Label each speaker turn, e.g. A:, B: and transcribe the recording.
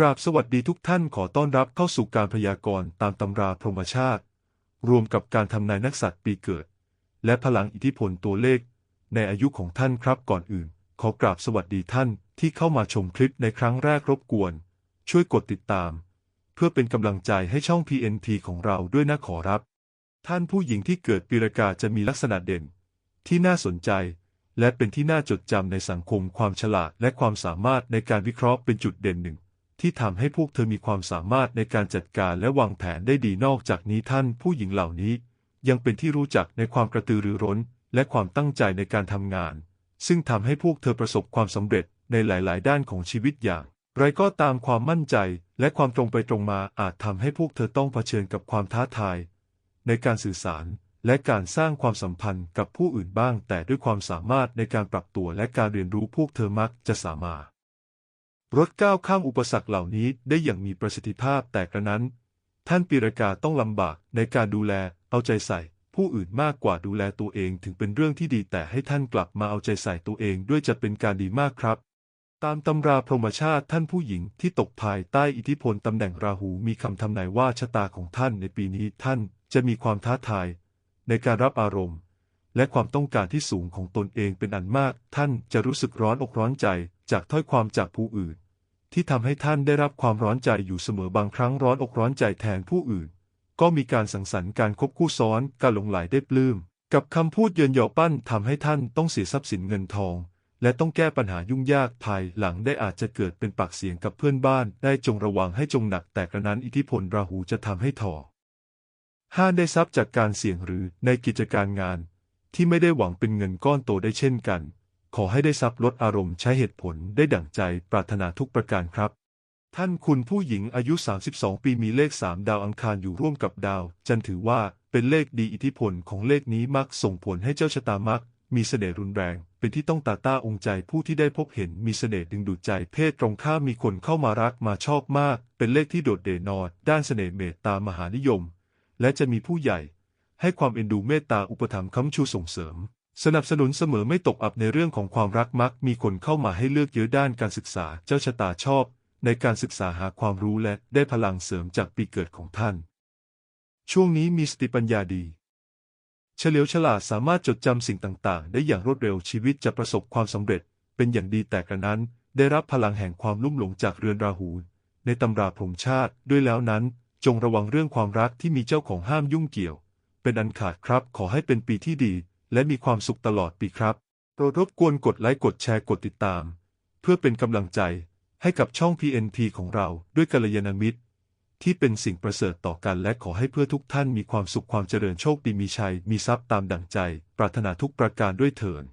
A: กราบสวัสดีทุกท่านขอต้อนรับเข้าสู่การพยากรณ์ตามตำราพรหมชาติ รวมกับการทำนายนักสัตว์ปีเกิด และพลังอิทธิพลตัวเลข ในอายุของท่านครับก่อนอื่น ขอกราบสวัสดีท่านที่เข้ามาชมคลิปในครั้งแรกรบกวน ช่วยกดติดตาม เพื่อเป็นกำลังใจให้ช่อง PNT ของเราด้วยนะขอรับ ท่านผู้หญิงที่เกิดปีรากาจะมีลักษณะเด่น ที่น่าสนใจ และเป็นที่น่าจดจำในสังคมความฉลาดและความสามารถในการวิเคราะห์เป็นจุดเด่นหนึ่ง ที่ทำให้พวกเธอมีความสามารถในการจัดการและวางแผนได้ดีนอกจากนี้ท่านผู้หญิงเหล่านี้ ยังเป็นที่รู้จักในความกระตือรือร้น และความตั้งใจในการทำงาน ซึ่งทำให้พวกเธอประสบความสำเร็จในหลาย ๆ ด้านของชีวิตอย่าง ไรก็ตามความมั่นใจและความตรงไปตรงมาอาจทำให้พวกเธอต้องเผชิญกับความท้าทาย ในการสื่อสารและการสร้างความสัมพันธ์กับผู้อื่นบ้าง แต่ด้วยความสามารถในการปรับตัวและการเรียนรู้พวกเธอมักจะสามารถ รถก้าวข้ามอุปสรรคเหล่านี้ได้อย่างมีประสิทธิภาพแต่กระนั้น ท่านปีรากาต้องลำบากในการดูแลเอาใจใส่ ผู้อื่นมากกว่าดูแลตัวเองถึงเป็นเรื่องที่ดีแต่ให้ท่านกลับมาเอาใจใส่ตัวเองด้วยจะเป็นการดีมากครับ ตามตำราพรหมชาติท่านผู้หญิงที่ตกภายใต้อิทธิพลตำแหน่งราหูมีคำทำนายว่าชะตาของท่านในปีนี้ท่านจะมีความท้าทาย ในการรับอารมณ์ และความต้องการที่สูงของตนเองเป็นอันมาก ท่านจะรู้สึกร้อนอกร้อนใจ จากถ้อยความจากผู้อื่น ที่ทำให้ท่านได้รับความร้อนใจอยู่เสมอบางครั้งร้อนอกร้อนใจแทนผู้อื่น ก็มีการสังสรรค์การคบคู่ซ้อนการหลงไหลได้ปลื้มกับคำพูดเยินยอปั้นทำให้ท่านต้องเสียทรัพย์สินเงินทอง และต้องแก้ปัญหายุ่งยากภายหลังได้อาจจะเกิดเป็นปากเสียงกับเพื่อนบ้าน ได้จงระวังให้จงหนักแต่กระนั้นอิทธิพลราหูจะทำให้ถอห้านได้ทรัพย์จากการเสี่ยงหรือในกิจการงาน ที่ไม่ได้หวังเป็นเงินก้อนโตได้เช่นกัน ขอให้ได้ทรัพย์ลดอารมณ์ใช้เหตุผลได้ดั่งใจปรารถนาทุกประการครับ ท่านคุณผู้หญิงอายุ 32 ปีมีเลข 3 ดาวอังคารอยู่ร่วมกับดาว จันถือว่าเป็นเลขดีอิทธิพลของเลขนี้มักส่งผลให้เจ้าชะตามัก มีเสน่ห์รุนแรง เป็นที่ต้องตาต้าองค์ใจผู้ที่ได้พบเห็นมีเสน่ห์ดึงดูดใจเพศตรงข้ามมีคนเข้ามารักมาชอบมาก เป็นเลขที่โดดเด่นนอดด้านเสน่ห์เมตตามหานิยม และจะมีผู้ใหญ่ ให้ความเอ็นดูเมตตาอุปถัมภ์ค้ำชูส่งเสริม สนับสนุนเสมอไม่ตกอับในเรื่องของความรักมัก มีคนเข้ามาให้เลือกเยอะด้านการศึกษาเจ้าชะตาชอบ ในการศึกษาหาความรู้และได้พลังเสริมจากปีเกิดของท่าน ช่วงนี้มีสติปัญญาดี เฉลียวฉลาดสามารถจดจำสิ่งต่าง ๆ ได้อย่างรวดเร็วชีวิตจะประสบความสำเร็จ เป็นอย่างดีแต่กระนั้น ได้รับพลังแห่งความลุ่มหลงจากเรือนราหู ในตำราพรมชาติด้วยแล้วนั้น จงระวังเรื่องความรักที่มีเจ้าของห้ามยุ่งเกี่ยว เป็นอันขาดครับขอให้เป็นปีที่ดี และมีความสุขตลอดปีครับโปรดรบกวนกดไลค์กดแชร์กดติดตาม เพื่อเป็นกำลังใจให้กับช่อง PNT ของเราด้วยกัลยาณมิตร ที่เป็นสิ่งประเสริฐต่อกันและขอให้เพื่อทุกท่านมีความสุขความเจริญโชคดีมีชัย มีทรัพย์ตามดั่งใจ ปรารถนาทุกประการด้วยเถิด